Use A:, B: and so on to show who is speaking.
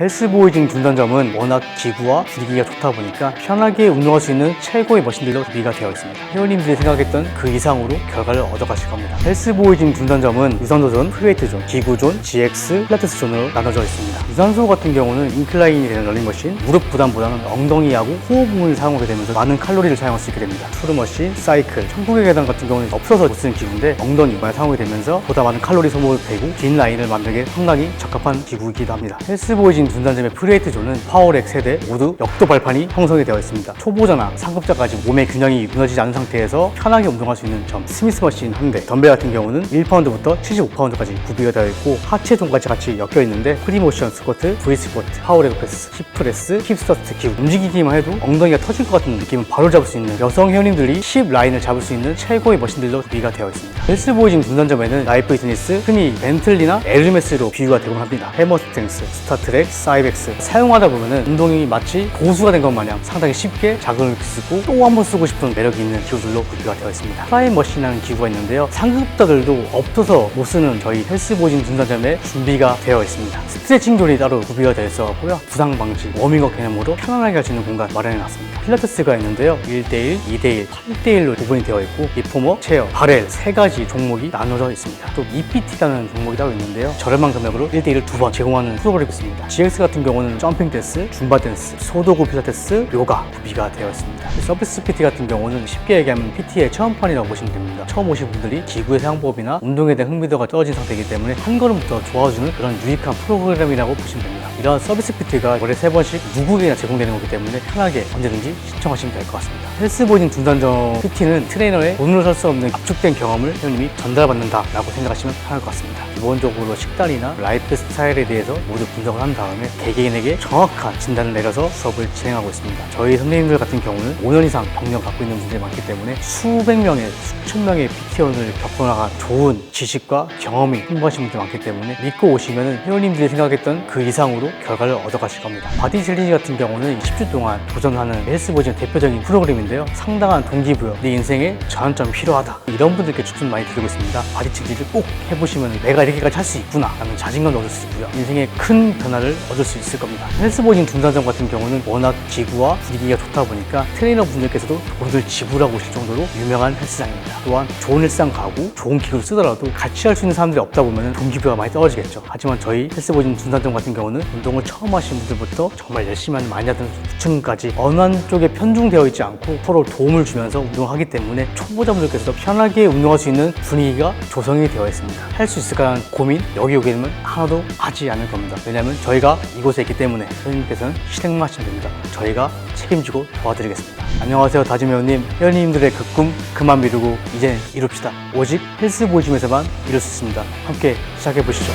A: 헬스보이징 중단점은 워낙 기구와 분위기가 좋다 보니까 편하게 운동할 수 있는 최고의 머신들로 구비가 되어 있습니다. 회원님들이 생각했던 그 이상으로 결과를 얻어가실 겁니다. 헬스보이징 중단점은 유산소존, 프리웨이트존, 기구존, GX, 필라테스 존으로 나눠져 있습니다. 유산소 같은 경우는 인클라인이 되는 러닝머신, 무릎 부담보다는 엉덩이하고 호흡 부분을 사용하게 되면서 많은 칼로리를 사용할 수 있게 됩니다. 투르머신, 사이클, 천국의 계단 같은 경우는 없어서 못 쓰는 기구인데 엉덩이만 사용하게 되면서 보다 많은 칼로리 소모가 되고 긴 라인을 만들기 상당히 적합한 기구이기도 합니다. 헬스보이징 중단점의 프리웨이트 존은 파워렉 세대 모두 역도 발판이 형성이 되어 있습니다. 초보자나 상급자까지 몸의 균형이 무너지지 않은 상태에서 편하게 운동할 수 있는 점 스미스 머신 한 대, 덤벨 같은 경우는 1파운드부터 75파운드까지 구비가 되어 있고 하체 존까지 같이 엮여 있는데 프리모션 스쿼트, V 스쿼트, 파워렉 프레스, 힙 프레스, 힙스터트 기구 움직이기만 해도 엉덩이가 터질 것 같은 느낌을 바로 잡을 수 있는 여성 회원님들이 10 라인을 잡을 수 있는 최고의 머신들로 구비가 되어 있습니다. 헬스보이징 중단점에는 라이프 피트니스, 흔히 벤틀리나 에르메스로 비유가 되곤 합니다. 해머스탱스, 스타트렉, 사이벡스 사용하다 보면은 운동이 마치 고수가 된 것 마냥 상당히 쉽게 자극을 쓰고 또 한 번 쓰고 싶은 매력이 있는 기구들로 구비가 되어 있습니다. 프라임 머신이라는 기구가 있는데요. 상급자들도 없어서 못 쓰는 저희 헬스보이징 중단점에 준비가 되어 있습니다. 스트레칭 존이 따로 구비가 되어 있어고요. 부상 방지, 워밍업 개념으로 편안하게 할 수 있는 공간 마련해 놨습니다. 필라테스가 있는데요. 1대1, 2대1, 8대1로 구분이 되어 있고 리포머, 체어, 바렐 세 가지 종목이 나눠져 있습니다. 또 EPT라는 종목이 따로 있는데요. 저렴한 금액으로 1대1을 두 번 제공하는 프로그램이 있습니다. GX 같은 경우는 점핑 댄스, 줌바 댄스, 소도구 필라테스, 요가 구비가 되어 있습니다. 서비스 PT 같은 경우는 쉽게 얘기하면 PT의 체험판이라고 보시면 됩니다. 처음 오신 분들이 기구의 사용법이나 운동에 대한 흥미도가 떨어진 상태이기 때문에 한 걸음부터 좋아주는 그런 유익한 프로그램 이라고 보시면 됩니다. 이런 서비스 PT가 월에 세 번씩 누구에게나 제공되는 거기 때문에 편하게 언제든지 신청하시면 될 것 같습니다. 헬스보딩 중단점 PT는 트레이너의 돈으로 살 수 없는 압축된 경험을 회원님이 전달받는다라고 생각하시면 편할 것 같습니다. 기본적으로 식단이나 라이프 스타일에 대해서 모두 분석을 한 다음에 개개인에게 정확한 진단을 내려서 수업을 진행하고 있습니다. 저희 선생님들 같은 경우는 5년 이상 경력 갖고 있는 분들이 많기 때문에 수백 명의 수천 명의 PT원을 겪어나간 좋은 지식과 경험이 풍부하신 분들이 많기 때문에 믿고 오시면 회원님들이 생각했던 그 이상으로 결과를 얻어가실 겁니다. 바디 챌린지 같은 경우는 10주 동안 도전하는 헬스보진 대표적인 프로그램인데요. 상당한 동기부여, 내 인생에 전환점이 필요하다. 이런 분들께 추천 많이 드리고 있습니다. 바디 챌린지를 꼭 해보시면 내가 이렇게까지 할 수 있구나 라는 자신감을 얻을 수 있고요. 인생에 큰 변화를 얻을 수 있을 겁니다. 헬스보진 중단점 같은 경우는 워낙 기구와 분위기가 좋다 보니까 트레이너 분들께서도 돈을 지불하고 오실 정도로 유명한 헬스장입니다. 또한 좋은 헬스장 가고 좋은 기구를 쓰더라도 같이 할 수 있는 사람들이 없다 보면 동기부여가 많이 떨어지겠죠. 하지만 저희 헬스보진 중단점 같은 경우는 운동을 처음 하신 분들부터 정말 열심히 하는 마니아들 수층까지 어느 한쪽에 편중되어 있지 않고 서로 도움을 주면서 운동을 하기 때문에 초보자분들께서도 편하게 운동할 수 있는 분위기가 조성이 되어 있습니다. 할 수 있을까 하는 고민 여기 오게 되면 하나도 하지 않을 겁니다. 왜냐하면 저희가 이곳에 있기 때문에 선생님께서는 실행만 하시면 됩니다. 저희가 책임지고 도와드리겠습니다. 안녕하세요 다짐 회원님 회원님들의 그 꿈 그만 미루고 이제 이룹시다. 오직 헬스보이즘에서만 이룰 수 있습니다. 함께 시작해 보시죠.